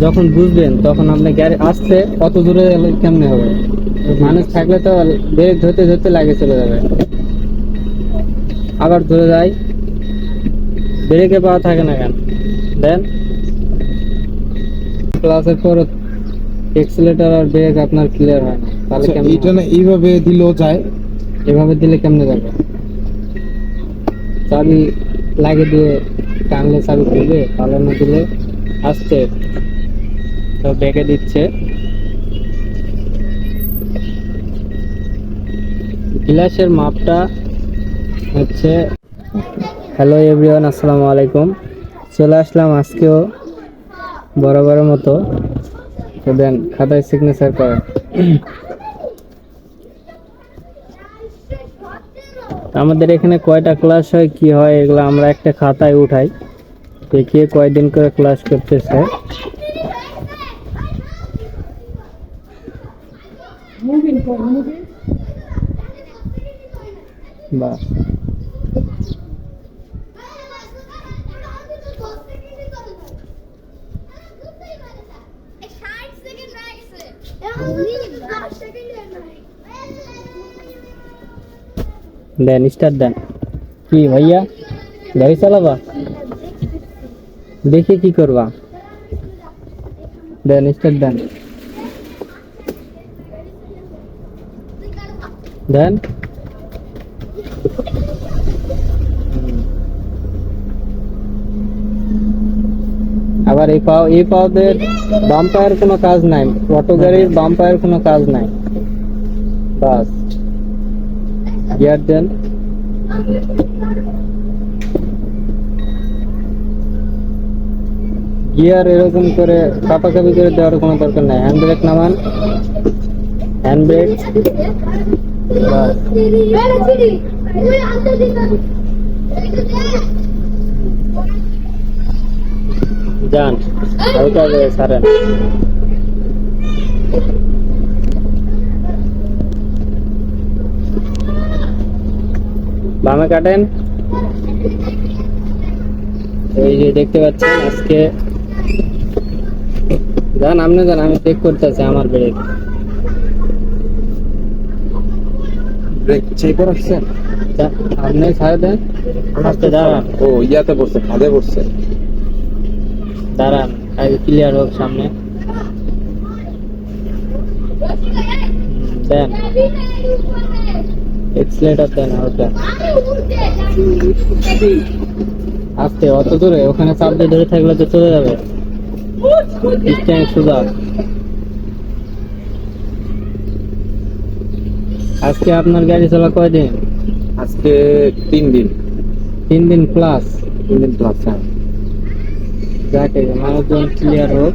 যখন বুঝবেন তখন আপনি গাড়ি আসতে কত দূরে কেমনে হবে? মানুষ থাকলে তো ব্রেক ধরতে ধরতে লাগে চলে যাবে। আবার ধরে যায় ব্রেকে পাওয়া থাকে না কেন? দেন ক্লাসের পর এক্সিলেটার আর ব্রেক আপনার ক্লিয়ার হয় না। তাহলে আচ্ছা, কেমন এইটা না এইভাবে দিলেও যায়। এভাবে দিলে কেমনে যাবে? চাবি লাগে দিয়ে টানলে চাবি খুলবে তাহলে না দিলে আসতে তো ব্রেকে দিচ্ছে। গ্লাসের মাপটা হচ্ছে হ্যালো এভরিওয়ান আসসালামু আলাইকুম। চলে আসলাম আজকেও বরাবরের মতো। তো দেন, খাতায় সিগনেচার করেন। আমাদের এখানে কয়টা ক্লাস হয়, কি হয়, এগুলো আমরা একটা খাতায় উঠাই। দেখিয়ে কয়দিন করে ক্লাস করতেছে। বাহ দেন স্টার্ট দেন কি ভাইয়া? গাড়ি চালাবা? দেখে কি করবা। দেন স্টার্ট দেন দেন। আবার এই পাও এই পাওদের বাম পায়ের কোনো কাজ নাই। অটো গাড়ির বাম পায়ের কোনো কাজ নাই। বাস। গিয়ার দেন। গিয়ার এরকম করে কাপাকাপি করে দেওয়ার কোনো দরকার নাই। হ্যান্ড ব্রেক নামান। Hand brake. যান হালকা করে সারেন বামে কাটেন। এই যে দেখতে পাচ্ছেন, আজকে যান আপনি যান আমি চেক করতেছি আমার ব্রেক ব্রেক চেক করাচ্ছেন যা- আপনি ছাড়ে দেন। আস্তে দাঁড়ান। ও ইয়াতে পড়ছে খাদে পড়ছে। দাঁড়ান আগে ক্লিয়ার হোক সামনে। দেন। এক্সিলেটার দেন আস্তে অত দূরে ওখানে চাপ দিয়ে ধরে থাকলে তো চলে যাবে। স্ট্যান্ড আজকে আপনার গাড়ি চলা কয়দিন? আজকে তিন দিন। তিন দিন প্লাস তিন দিন প্লাস হ্যাঁ। যাকে মানুষজন ক্লিয়ার হোক।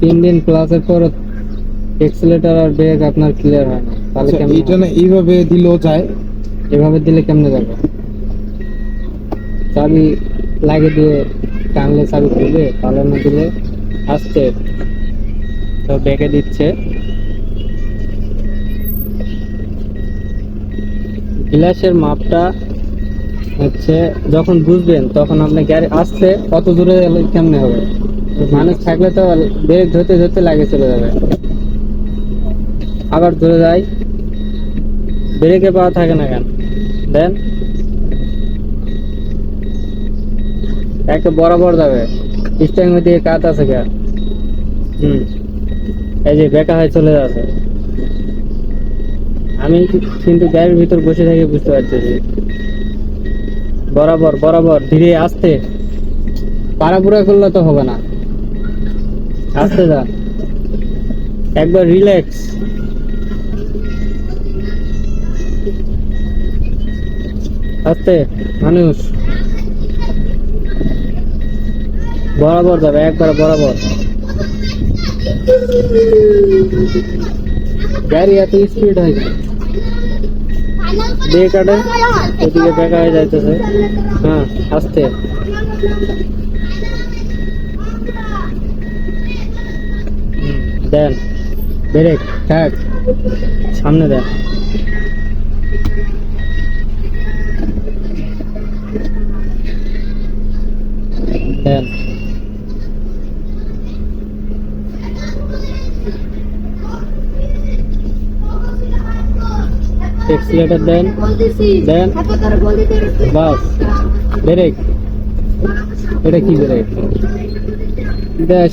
তিন দিন ক্লাসের পর এক্সিলেটার আর ব্রেক আপনার ক্লিয়ার হয় না। তাহলে আচ্ছা, এইটা না এইভাবে দিলেও যায়। এভাবে দিলে কেমনে যাবে? চাবি লাগে দিয়ে টানলে চাবি খুলবে তাহলে না দিলে আসতে তো ব্রেকে দিচ্ছে। গ্লাসের মাপটা হচ্ছে, যখন বুঝবেন তখন আপনি গাড়ি আসতে কত দূরে কেমনে হবে? মানুষ থাকলে তো ব্রেক ধরতে ধরতে লাগে, চলে যাবে। আবার ধরে যায় ব্রেকে পাওয়া থাকে না কেন? দেন। একটা বরাবর যাবে। স্ট্যাং দিয়ে কাত আছে কে হুম। এই যে বেকা হয়ে চলে যাচ্ছে। আমি কিন্তু গাড়ির ভিতর বসে থেকে বুঝতে পারতেছি বরাবর বরাবর ধীরে আসতে। পাড়াপুরা করলে তো হবে না। আসতে যা। একবার রিল্যাক্স আস্তে মানুষ। বরাবর যাবে একবার বরাবর। গাড়ি এত স্পিড হয়? দিয়ে কাটে বেকা হয়ে যাইতেছে। হ্যাঁ আস্তে দেন, ব্রেক, থাক। সামনে দেখ। দেন এক্সিলেটার দেন দেন বাস ব্রেক এটা কি ব্রেক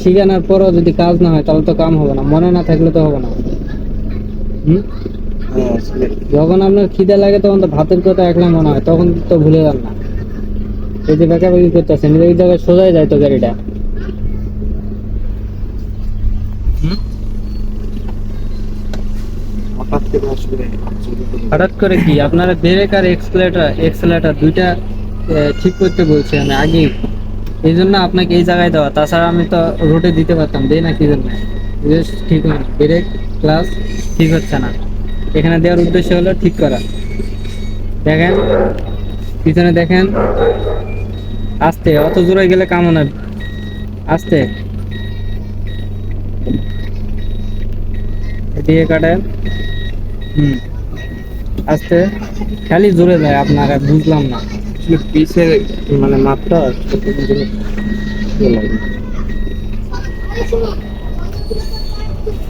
শিখানোর পরও যদি কাজ না হয়, তাহলে তো কাম হবে না। মনে না থাকলে তো হবে না। যখন আপনার খিদে লাগে, তখন তো ভাতের কথা একলা মনে হয়, তখন তো ভুলে যান না। এই যে বেকাবেকি করতেছেন, এই জায়গায় সোজাই যায় তো গাড়িটা। হঠাৎ করে কি? আপনারা ব্রেক আর এক্সেলেটার এক্সেলেটার দুইটা ঠিক করতে বলছি আমি আগে এই জন্য আপনাকে এই জায়গায় দেওয়া। তাছাড়া আমি তো রোডে দিতে পারতাম, দেই না কি জন্য? ঠিক হয় না ব্রেক প্লাস ঠিক হচ্ছে না। এখানে দেওয়ার উদ্দেশ্য হলো ঠিক করা। দেখেন, পিছনে দেখেন। আস্তে, অত জোরে গেলে কামো না। আস্তে। এদিকে কাটেন। আস্তে খালি জোরে যায়, আপনারা বুঝলাম না। পিসের মানে লাগে।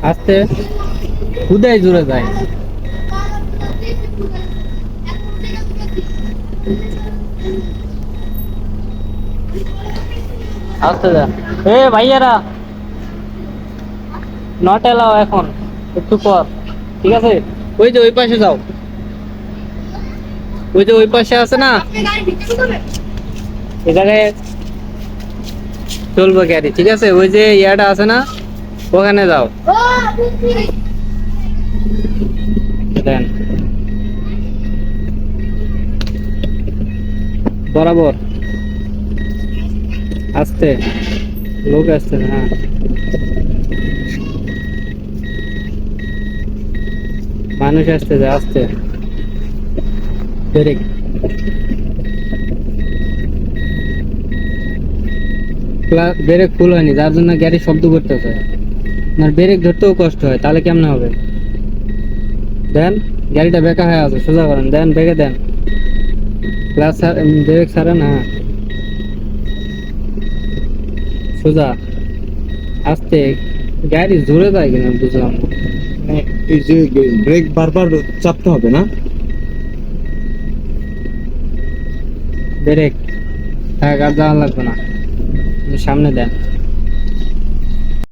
আস্তে খুদাই জোরে যায়। আস্তে যা এ, ভাইয়ারা। নট এলাও এখন, একটু পর। ঠিক আছে? ওই যে ওই পাশে যাও। ওই যে ওই পাশে আছে না? এই জায়গায় চলবো গাড়ি, ঠিক আছে? ওই যে ইয়াটা আছে না? ওখানে যাও। দেন। বরাবর। আস্তে। লোক আসছে হ্যাঁ। মানুষ আসতে যায়, আস্তে। ব্রেক ফুল হয়নি, যার জন্য গাড়ি শব্দ করতেছে। আপনার ব্রেক ধরতেও কষ্ট হয়, তাহলে কেমন হবে? দেন, গাড়িটা বেকা হয়ে আছে, সোজা করেন। দেন বেগে দেন। ক্লাস ব্রেক ছাড়েন হ্যাঁ। সোজা। আস্তে, গাড়ি জোরে যায় কিনা বুঝলাম না। মানে এই যে ব্রেক বারবার চাপতে হবে না? ব্রেক থাক আর যাওয়া লাগবে না। সামনে দেন।